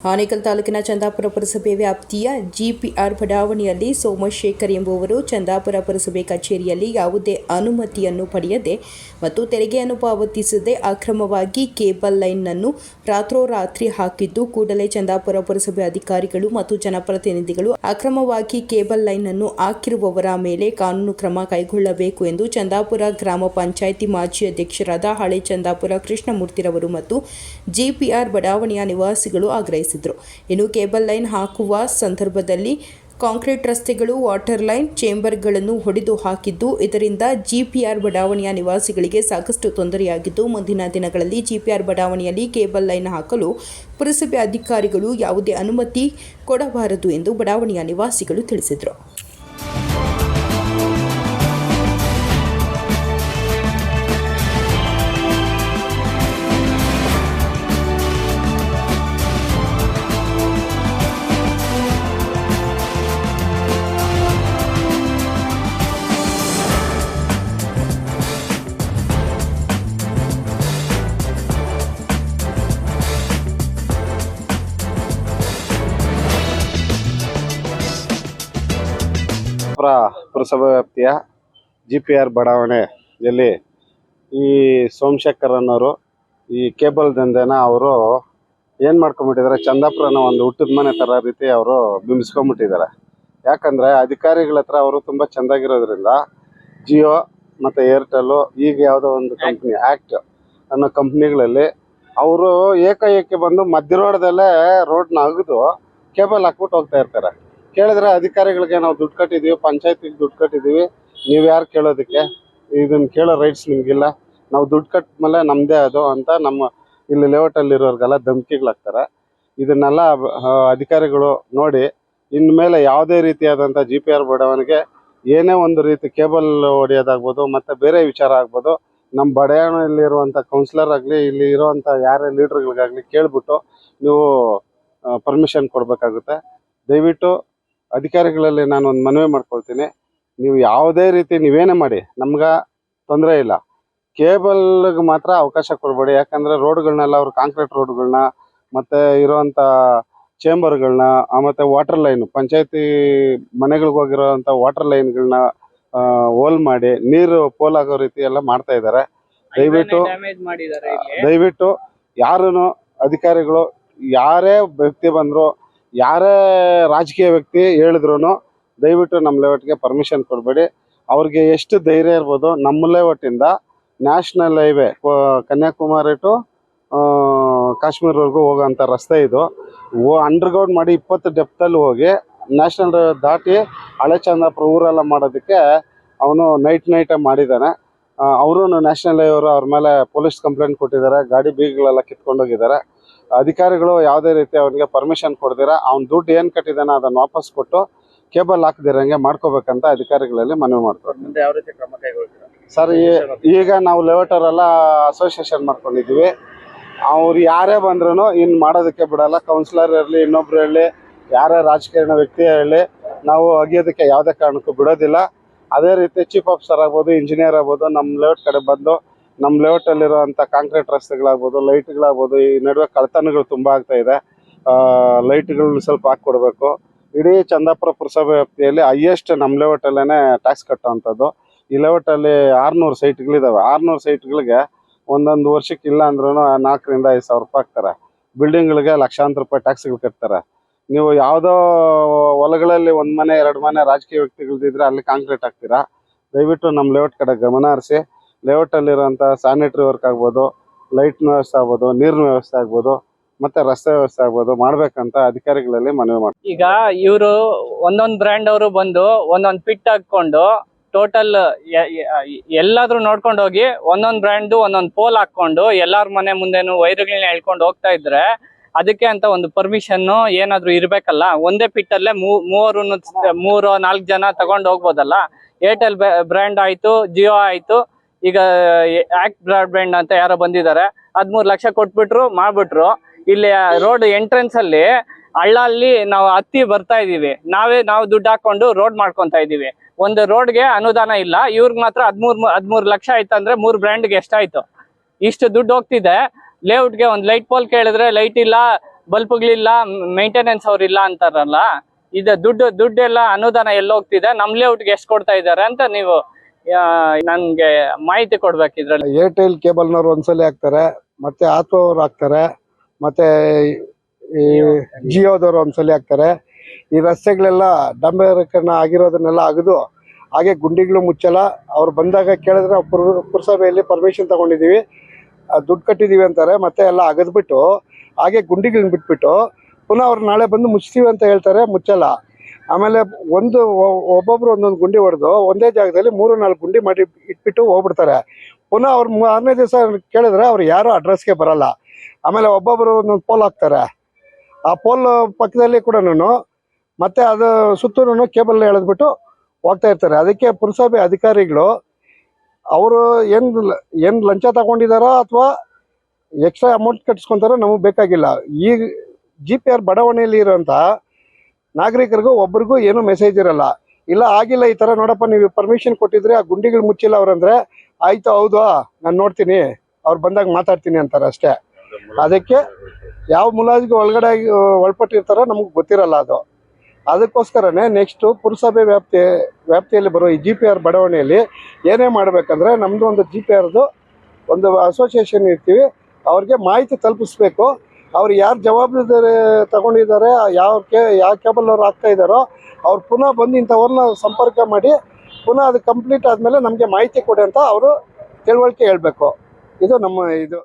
ಆನೇಕಲ್ ತಾಲೂಕಿನ ಚಂದಾಪುರ ಪುರಸಭೆ ವ್ಯಾಪ್ತಿಯ ಜಿಪಿಆರ್ ಬಡಾವಣೆಯಲ್ಲಿ ಸೋಮಶೇಖರ್ ಎಂಬುವರು ಚಂದಾಪುರ ಪುರಸಭೆ ಕಚೇರಿಯಲ್ಲಿ ಯಾವುದೇ ಅನುಮತಿಯನ್ನು ಪಡೆಯದೆ ಮತ್ತು ತೆರಿಗೆಯನ್ನು ಪಾವತಿಸದೆ ಅಕ್ರಮವಾಗಿ ಕೇಬಲ್ ಲೈನ್ ಅನ್ನು ರಾತ್ರೋರಾತ್ರಿ ಹಾಕಿದ್ದು, ಕೂಡಲೇ ಚಂದಾಪುರ ಪುರಸಭೆ ಅಧಿಕಾರಿಗಳು ಮತ್ತು ಜನಪ್ರತಿನಿಧಿಗಳು ಅಕ್ರಮವಾಗಿ ಕೇಬಲ್ ಲೈನ್ ಅನ್ನು ಹಾಕಿರುವವರ ಮೇಲೆ ಕಾನೂನು ಕ್ರಮ ಕೈಗೊಳ್ಳಬೇಕು ಎಂದು ಚಂದಾಪುರ ಗ್ರಾಮ ಪಂಚಾಯಿತಿ ಮಾಜಿ ಅಧ್ಯಕ್ಷರಾದ ಹಳೆ ಚಂದಾಪುರ ಕೃಷ್ಣಮೂರ್ತಿರವರು ಮತ್ತು ಜಿಪಿಆರ್ ಬಡಾವಣೆಯ ನಿವಾಸಿಗಳು ಆಗ್ರಹಿಸಿದರು. ಇನ್ನು ಕೇಬಲ್ ಲೈನ್ ಹಾಕುವ ಸಂದರ್ಭದಲ್ಲಿ ಕಾಂಕ್ರೀಟ್ ರಸ್ತೆಗಳು, ವಾಟರ್ ಲೈನ್ ಚೇಂಬರ್ಗಳನ್ನು ಹೊಡೆದು ಹಾಕಿದ್ದು, ಇದರಿಂದ ಜಿಪಿಆರ್ ಬಡಾವಣೆಯ ನಿವಾಸಿಗಳಿಗೆ ಸಾಕಷ್ಟು ತೊಂದರೆಯಾಗಿದ್ದು, ಮುಂದಿನ ದಿನಗಳಲ್ಲಿ ಜಿಪಿಆರ್ ಬಡಾವಣೆಯಲ್ಲಿ ಕೇಬಲ್ ಲೈನ್ ಹಾಕಲು ಪುರಸಭೆ ಅಧಿಕಾರಿಗಳು ಯಾವುದೇ ಅನುಮತಿ ಕೊಡಬಾರದು ಎಂದು ಬಡಾವಣೆಯ ನಿವಾಸಿಗಳು ತಿಳಿಸಿದರು. ಪುರ ಪುರಸಭಾ ವ್ಯಾಪ್ತಿಯ ಜಿ ಪಿ ಆರ್ ಬಡಾವಣೆಯಲ್ಲಿ ಈ ಸೋಮಶೇಖರ್ ಅನ್ನೋರು ಈ ಕೇಬಲ್ ದಂಧೆನ ಅವರು ಏನು ಮಾಡ್ಕೊಂಬಿಟ್ಟಿದ್ದಾರೆ ಚಂದಾಪುರನ ಒಂದು ಹುಟ್ಟಿದ ಮನೆ ಥರ ರೀತಿ ಅವರು ಬಿಂಬಿಸ್ಕೊಂಬಿಟ್ಟಿದ್ದಾರೆ ಯಾಕಂದರೆ ಅಧಿಕಾರಿಗಳ ಹತ್ರ ಅವರು ತುಂಬ ಚೆಂದಾಗಿರೋದ್ರಿಂದ ಜಿಯೋ ಮತ್ತು ಏರ್ಟೆಲ್ಲು ಈಗ ಯಾವುದೋ ಒಂದು ಕಂಪ್ನಿ ಆ್ಯಕ್ಟ್ ಅನ್ನೋ ಕಂಪ್ನಿಗಳಲ್ಲಿ ಅವರು ಏಕಾಏಕಿ ಬಂದು ಮಧ್ಯ ರೋಡ್ದಲ್ಲೇ ರೋಡ್ನ ಅಗಿದು ಕೇಬಲ್ ಹಾಕ್ಬಿಟ್ಟು ಹೋಗ್ತಾ ಇರ್ತಾರೆ. ಕೇಳಿದ್ರೆ ಅಧಿಕಾರಿಗಳಿಗೆ ನಾವು ದುಡ್ಡು ಕಟ್ಟಿದ್ದೀವಿ ಪಂಚಾಯತಿಗೆ ದುಡ್ಡು ಕಟ್ಟಿದ್ದೀವಿ ನೀವು ಯಾರು ಕೇಳೋದಕ್ಕೆ? ಇದನ್ನ ಕೇಳೋ ರೈಟ್ಸ್ ನಿಮಗಿಲ್ಲ. ನಾವು ದುಡ್ಡು ಕಟ್ಮೇಲೆ ನಮ್ಮದೇ ಅದು ಅಂತ ನಮ್ಮ ಇಲ್ಲಿ ಲೇಔಟಲ್ಲಿರೋರ್ಗೆಲ್ಲ ಧಮಕಿಗಳಾಗ್ತಾರೆ ಇದನ್ನೆಲ್ಲ ಅಧಿಕಾರಿಗಳು ನೋಡಿ, ಇನ್ಮೇಲೆ ಯಾವುದೇ ರೀತಿಯಾದಂಥ ಜಿ ಪಿ ಆರ್ ಬಡವನಿಗೆ ಏನೇ ಒಂದು ರೀತಿ ಕೇಬಲ್ ಹೊಡೆಯೋದಾಗ್ಬೋದು, ಮತ್ತು ಬೇರೆ ವಿಚಾರ ಆಗ್ಬೋದು ನಮ್ಮ ಬಡಾವಣೆಯಲ್ಲಿರುವಂಥ ಕೌನ್ಸಿಲರ್ ಆಗಲಿ, ಇಲ್ಲಿ ಇರುವಂಥ ಯಾರೇ ಲೀಡ್ರ್ಗಳಿಗಾಗಲಿ ಕೇಳ್ಬಿಟ್ಟು ನೀವು ಪರ್ಮಿಷನ್ ಕೊಡಬೇಕಾಗುತ್ತೆ. ದಯವಿಟ್ಟು ಅಧಿಕಾರಿಗಳಲ್ಲಿ ನಾನು ಒಂದು ಮನವಿ ಮಾಡ್ಕೊಳ್ತೀನಿ. ನೀವು ಯಾವುದೇ ರೀತಿ ನೀವೇನೇ ಮಾಡಿ ನಮ್ಗೆ ತೊಂದರೆ ಇಲ್ಲ. ಕೇಬಲ್ಗೆ ಮಾತ್ರ ಅವಕಾಶ ಕೊಡಬೇಡಿ. ಯಾಕಂದರೆ ರೋಡ್ಗಳನ್ನೆಲ್ಲ ಅವ್ರು ಕಾಂಕ್ರೀಟ್ ರೋಡ್ಗಳನ್ನ ಮತ್ತು ಇರೋವಂಥ ಚೇಂಬರ್ಗಳನ್ನ ಮತ್ತು ವಾಟರ್ ಲೈನ್ ಪಂಚಾಯತಿ ಮನೆಗಳಿಗೆ ಹೋಗಿರೋವಂಥ ವಾಟರ್ ಲೈನ್ಗಳನ್ನ ಹೋಲ್ ಮಾಡಿ ನೀರು ಪೋಲಾಗೋ ರೀತಿ ಎಲ್ಲ ಮಾಡ್ತಾ ಇದ್ದಾರೆ. ದಯವಿಟ್ಟು ದಯವಿಟ್ಟು ಯಾರೂ ಅಧಿಕಾರಿಗಳು ಯಾರೇ ವ್ಯಕ್ತಿ ಬಂದರು ಯಾರೇ ರಾಜಕೀಯ ವ್ಯಕ್ತಿ ಹೇಳಿದ್ರು ದಯವಿಟ್ಟು ನಮ್ಮ ಲೇಔಟ್ಗೆ ಪರ್ಮಿಷನ್ ಕೊಡಬೇಡಿ. ಅವ್ರಿಗೆ ಎಷ್ಟು ಧೈರ್ಯ ಇರ್ಬೋದು ನಮ್ಮ ಲೇಔಟಿಂದ ನ್ಯಾಷನಲ್ ಹೈವೇ ಕನ್ಯಾಕುಮಾರಿ ಟು ಕಾಶ್ಮೀರ್ವರೆಗೂ ಹೋಗೋಂಥ ರಸ್ತೆ ಇದು. ಓ ಅಂಡರ್ಗ್ರೌಂಡ್ ಮಾಡಿ ಇಪ್ಪತ್ತು ಡೆಪ್ತಲ್ಲಿ ಹೋಗಿ ನ್ಯಾಷನಲ್ ದಾಟಿ ಹಳೆ ಚಂದಾಪುರ ಊರೆಲ್ಲ ಮಾಡೋದಕ್ಕೆ ಅವನು ನೈಟ್ ನೈಟೇ ಮಾಡಿದ್ದಾನೆ. ಅವರು ನ್ಯಾಷನಲ್ ಹೈವೇರು ಅವ್ರ ಮೇಲೆ ಪೊಲೀಸ್ ಕಂಪ್ಲೇಂಟ್ ಕೊಟ್ಟಿದ್ದಾರೆ. ಗಾಡಿ ಬೀಗಗಳೆಲ್ಲ ಕಿತ್ಕೊಂಡೋಗಿದ್ದಾರೆ. ಅಧಿಕಾರಿಗಳು ಯಾವುದೇ ರೀತಿ ಅವನಿಗೆ ಪರ್ಮಿಷನ್ ಕೊಡ್ದಿರ ಅವ್ನ ದುಡ್ಡು ಏನು ಕಟ್ಟಿದಾನ ಅದನ್ನು ವಾಪಸ್ ಕೊಟ್ಟು ಕೇಬಲ್ ಹಾಕದಿರಂಗೆ ಮಾಡ್ಕೋಬೇಕಂತ ಅಧಿಕಾರಿಗಳಲ್ಲಿ ಮನವಿ ಮಾಡ್ತಾರೆ. ಸರ್ ಈಗ ನಾವು ಲೇಔಟರೆಲ್ಲ ಅಸೋಸಿಯೇಷನ್ ಮಾಡ್ಕೊಂಡಿದ್ದೀವಿ. ಅವ್ರು ಯಾರೇ ಬಂದ್ರೂ ಇನ್ನು ಮಾಡೋದಕ್ಕೆ ಬಿಡಲ್ಲ ಕೌನ್ಸಿಲರ್ ಇರಲಿ ಇನ್ನೊಬ್ರು ಇರಲಿ ಯಾರೇ ರಾಜಕೀಯ ವ್ಯಕ್ತಿ ಹೇಳಿ ನಾವು ಅಗಿಯೋದಕ್ಕೆ ಯಾವುದೇ ಕಾರಣಕ್ಕೂ ಬಿಡೋದಿಲ್ಲ. ಅದೇ ರೀತಿ ಚೀಫ್ ಆಫೀಸರ್ ಆಗ್ಬೋದು ಇಂಜಿನಿಯರ್ ಆಗ್ಬೋದು ನಮ್ಮ ಲೇಔಟ್ ಕಡೆ ಬಂದು ನಮ್ಮ ಲೇಔಟಲ್ಲಿರುವಂಥ ಕಾಂಕ್ರೀಟ್ ರಸ್ತೆಗಳಾಗ್ಬೋದು, ಲೈಟ್ಗಳಾಗ್ಬೋದು, ಈ ನಡುವೆ ಕಳ್ತನಗಳು ತುಂಬ ಆಗ್ತಾ ಇದೆ. ಲೈಟ್ಗಳು ಸ್ವಲ್ಪ ಹಾಕ್ಕೊಡ್ಬೇಕು ಇಡೀ ಚಂದಾಪುರ ಪುರಸಭೆ ವ್ಯಾಪ್ತಿಯಲ್ಲಿ ಹೈಯೆಸ್ಟ್ ನಮ್ಮ ಲೇಔಟಲ್ಲೇ ಟ್ಯಾಕ್ಸ್ ಕಟ್ಟೋವಂಥದ್ದು. ಈ ಲೇಔಟಲ್ಲಿ ಆರುನೂರು ಸೈಟ್ಗಳಿದಾವೆ. ಆರುನೂರು ಸೈಟ್ಗಳಿಗೆ ಒಂದೊಂದು ವರ್ಷಕ್ಕೆ ಇಲ್ಲ ಅಂದ್ರೂ ನಾಲ್ಕರಿಂದ ಐದು ಸಾವಿರ ರೂಪಾಯಿ ಹಾಕ್ತಾರೆ. ಬಿಲ್ಡಿಂಗ್ಗಳಿಗೆ ಲಕ್ಷಾಂತರ ರೂಪಾಯಿ ಟ್ಯಾಕ್ಸ್ಗಳು ಕಟ್ತಾರೆ. ನೀವು ಯಾವುದೋ ಹೊಲಗಳಲ್ಲಿ ಒಂದು ಮನೆ, ಎರಡು ಮನೆ ರಾಜಕೀಯ ವ್ಯಕ್ತಿಗಳಿದ್ರೆ ಅಲ್ಲಿ ಕಾಂಕ್ರೀಟ್ ಹಾಕ್ತೀರಾ? ದಯವಿಟ್ಟು ನಮ್ಮ ಲೇಔಟ್ ಕಡೆ ಗಮನ ಹರಿಸಿ. ಲೇಔಟಲ್ಲಿರೋಂಥ ಸ್ಯಾನಿಟ್ರಿ ವರ್ಕ್ ಆಗ್ಬೋದು ಲೈಟ್ನ ವ್ಯವಸ್ಥೆ ಆಗ್ಬೋದು, ನೀರಿನ ವ್ಯವಸ್ಥೆ ಆಗ್ಬೋದು, ಮತ್ತೆ ರಸ್ತೆ ವ್ಯವಸ್ಥೆ ಆಗ್ಬೋದು ಮಾಡ್ಬೇಕಂತ ಅಧಿಕಾರಿಗಳಲ್ಲಿ ಮನವಿ ಮಾಡ್ತಾರೆ ಈಗ ಇವರು ಒಂದೊಂದ್ ಬ್ರ್ಯಾಂಡ್ ಅವರು ಬಂದು ಒಂದೊಂದ್ ಪಿಟ್ ಹಾಕೊಂಡು ಟೋಟಲ್ ಎಲ್ಲಾದ್ರೂ ನೋಡ್ಕೊಂಡು ಹೋಗಿ ಒಂದೊಂದ್ ಬ್ರ್ಯಾಂಡ್ ಒಂದೊಂದ್ ಪೋಲ್ ಹಾಕೊಂಡು ಎಲ್ಲಾರ ಮನೆ ಮುಂದೆನು ವೈರ್ಗಳನ್ನ ಎಳ್ಕೊಂಡು ಹೋಗ್ತಾ ಇದ್ರೆ ಅದಕ್ಕೆ ಅಂತ ಒಂದು ಪರ್ಮಿಷನ್ ಏನಾದ್ರೂ ಇರ್ಬೇಕಲ್ಲ? ಒಂದೇ ಪಿಟ್ ಅಲ್ಲೇ ಮೂರು ಮೂರು ನಾಲ್ಕು ಜನ ತಗೊಂಡು ಹೋಗ್ಬೋದಲ್ಲ? ಏರ್ಟೆಲ್ ಬ್ರ್ಯಾಂಡ್ ಆಯ್ತು ಜಿಯೋ ಆಯ್ತು ಈಗ ಆಕ್ಟ್ ಬ್ರಾಡ್ಬ್ಯಾಂಡ್ ಅಂತ ಯಾರೋ ಬಂದಿದ್ದಾರೆ, ಹದ್ಮೂರು ಲಕ್ಷ ಕೊಟ್ಬಿಟ್ರು, ಮಾಡ್ಬಿಟ್ರು. ಇಲ್ಲಿ ರೋಡ್ ಎಂಟ್ರೆನ್ಸ್ ಅಲ್ಲಿ ಹಳ್ಳ ಅಲ್ಲಿ ನಾವು ಹತ್ತಿ ಬರ್ತಾ ಇದೀವಿ ನಾವೇ, ನಾವು ದುಡ್ಡು ಹಾಕೊಂಡು ರೋಡ್ ಮಾಡ್ಕೊಂತ ಇದೀವಿ ಒಂದು ರೋಡ್ಗೆ ಅನುದಾನ ಇಲ್ಲ. ಇವ್ರಿಗೆ ಮಾತ್ರ ಹದ್ಮೂರ್, ಹದಿಮೂರು ಲಕ್ಷ ಆಯ್ತಂದ್ರೆ ಮೂರ್ ಬ್ರ್ಯಾಂಡ್ಗೆ ಎಷ್ಟಾಯ್ತು. ಇಷ್ಟು ದುಡ್ಡು ಹೋಗ್ತಿದೆ. ಲೇಔಟ್ಗೆ ಒಂದು ಲೈಟ್ ಪೋಲ್ ಕೇಳಿದ್ರೆ ಲೈಟ್ ಇಲ್ಲ ಬಲ್ಪ್ಗಳಿಲ್ಲ ಮೇಂಟೆನೆನ್ಸ್ ಅವ್ರಿಲ್ಲ ಅಂತಾರಲ್ಲ. ಇದು ದುಡ್ಡು, ದುಡ್ಡೆಲ್ಲ ಅನುದಾನ ಎಲ್ಲ ಹೋಗ್ತಿದೆ ನಮ್ ಲೇಔಟ್ಗೆ ಎಷ್ಟು ಕೊಡ್ತಾ ಇದ್ದಾರೆ ಅಂತ ನೀವು ನನ್ಗೆ ಮಾಹಿತಿ ಕೊಡ್ಬೇಕು ಇದ್ರಲ್ಲಿ. ಏರ್ಟೆಲ್ ಕೇಬಲ್ನವ್ರು ಒಂದ್ಸಲಿ ಹಾಕ್ತಾರೆ ಮತ್ತೆ ಆಥೋ ಅವ್ರು ಹಾಕ್ತಾರೆ ಮತ್ತೆ ಈ ಜಿಯೋದವ್ರು ಒಂದ್ಸಲಿ ಹಾಕ್ತಾರೆ. ಈ ರಸ್ತೆಗಳೆಲ್ಲ ಡಾಂಬರೀಕರಣ ಆಗಿರೋದನ್ನೆಲ್ಲ ಅಗದು ಹಾಗೆ ಗುಂಡಿಗಳು ಮುಚ್ಚಲ್ಲ. ಅವ್ರು ಬಂದಾಗ ಕೇಳಿದ್ರೆ ಪುರ ಪುರಸಭೆಯಲ್ಲಿ ಪರ್ಮಿಷನ್ ತಗೊಂಡಿದ್ದೀವಿ. ಆ, ದುಡ್ಡು ಕಟ್ಟಿದ್ದೀವಿ ಅಂತಾರೆ ಮತ್ತೆ ಎಲ್ಲ ಅಗದ್ಬಿಟ್ಟು ಹಾಗೆ ಗುಂಡಿಗಳನ್ನ ಬಿಟ್ಬಿಟ್ಟು ಪುನಃ ಅವ್ರು ನಾಳೆ ಬಂದು ಮುಚ್ತೀವಿ ಅಂತ ಹೇಳ್ತಾರೆ ಮುಚ್ಚಲ್ಲ. ಆಮೇಲೆ ಒಂದು ಒಬ್ಬೊಬ್ರು ಒಂದೊಂದು ಗುಂಡಿ ಹೊಡೆದು ಒಂದೇ ಜಾಗದಲ್ಲಿ ಮೂರು ನಾಲ್ಕು ಗುಂಡಿ ಮಾಡಿ ಇಟ್ಬಿಟ್ಟು ಹೋಗ್ಬಿಡ್ತಾರೆ. ಪುನಃ ಅವ್ರು ಆರನೇ ದಿವಸ ಕೇಳಿದ್ರೆ ಅವ್ರು ಯಾರು ಅಡ್ರೆಸ್ಗೆ ಬರಲ್ಲ. ಆಮೇಲೆ ಒಬ್ಬೊಬ್ರು ಒಂದೊಂದು ಪೋಲ್ ಹಾಕ್ತಾರೆ. ಆ ಪೋಲ್ ಪಕ್ಕದಲ್ಲಿ ಕೂಡ ಮತ್ತೆ ಅದು ಸುತ್ತಲೂ ಕೇಬಲ್ ಎಳೆದ್ಬಿಟ್ಟು ಹೋಗ್ತಾ ಇರ್ತಾರೆ. ಅದಕ್ಕೆ ಪುರಸಭೆ ಅಧಿಕಾರಿಗಳು ಅವರು ಏನು ಏನು ಲಂಚ ತಗೊಂಡಿದಾರೋ ಅಥವಾ ಎಕ್ಸ್ಟ್ರಾ ಅಮೌಂಟ್ ಕಟ್ಟಿಸ್ಕೊಂತಾರೋ ನಮಗೆ ಬೇಕಾಗಿಲ್ಲ. ಈ ಜಿ ಪಿ ಆರ್ ಬಡಾವಣೆಯಲ್ಲಿ ಇರೋಂಥ ನಾಗರಿಕರಿಗೂ ಒಬ್ರಿಗೂ ಏನು ಮೆಸೇಜ್ ಇರಲ್ಲ. ಇಲ್ಲ, ಆಗಿಲ್ಲ ಈ ತರ ನೋಡಪ್ಪ, ನೀವು ಪರ್ಮಿಷನ್ ಕೊಟ್ಟಿದ್ರೆ ಆ ಗುಂಡಿಗಳು ಮುಚ್ಚಿಲ್ಲ ಅವ್ರಂದ್ರೆ ಆಯ್ತು, ಹೌದು ನಾನು ನೋಡ್ತೀನಿ. ಅವ್ರು ಬಂದಾಗ ಮಾತಾಡ್ತೀನಿ ಅಂತಾರೆ ಅಷ್ಟೇ. ಅದಕ್ಕೆ ಯಾವ ಮುಲಾಜಿಗೆ ಒಳಗಡೆ ಒಳಪಟ್ಟಿರ್ತಾರೋ ನಮಗೆ ಗೊತ್ತಿರಲ್ಲ ಅದು. ಅದಕ್ಕೋಸ್ಕರನೇ ನೆಕ್ಸ್ಟು ಪುರಸಭೆ ವ್ಯಾಪ್ತಿ, ವ್ಯಾಪ್ತಿಯಲ್ಲಿ ಬರೋ ಈ ಜಿ ಪಿ ಆರ್ ಬಡಾವಣೆಯಲ್ಲಿ ಏನೇ ಮಾಡಬೇಕಂದ್ರೆ ನಮ್ಮದು ಒಂದು ಜಿ ಪಿ ಆರ್ದು ಒಂದು ಅಸೋಸಿಯೇಷನ್ ಇರ್ತೀವಿ, ಅವ್ರಿಗೆ ಮಾಹಿತಿ ತಲುಪಿಸ್ಬೇಕು. ಅವ್ರು ಯಾರು ಜವಾಬ್ದಾರಿ ತಗೊಂಡಿದ್ದಾರೆ, ಯಾವ ಕೇ, ಯಾವ ಕೇಬಲ್ ಅವ್ರು ಹಾಕ್ತಾ ಇದ್ದಾರೋ ಅವ್ರು ಪುನಃ ಬಂದು ಇಂಥವ್ರನ್ನ ಸಂಪರ್ಕ ಮಾಡಿ, ಪುನಃ ಅದು ಕಂಪ್ಲೀಟ್ ಆದಮೇಲೆ ನಮಗೆ ಮಾಹಿತಿ ಕೊಡಿ ಅಂತ ಅವರು ತಿಳುವಳಿಕೆ ಹೇಳಬೇಕು. ಇದು ನಮ್ಮ ಇದು.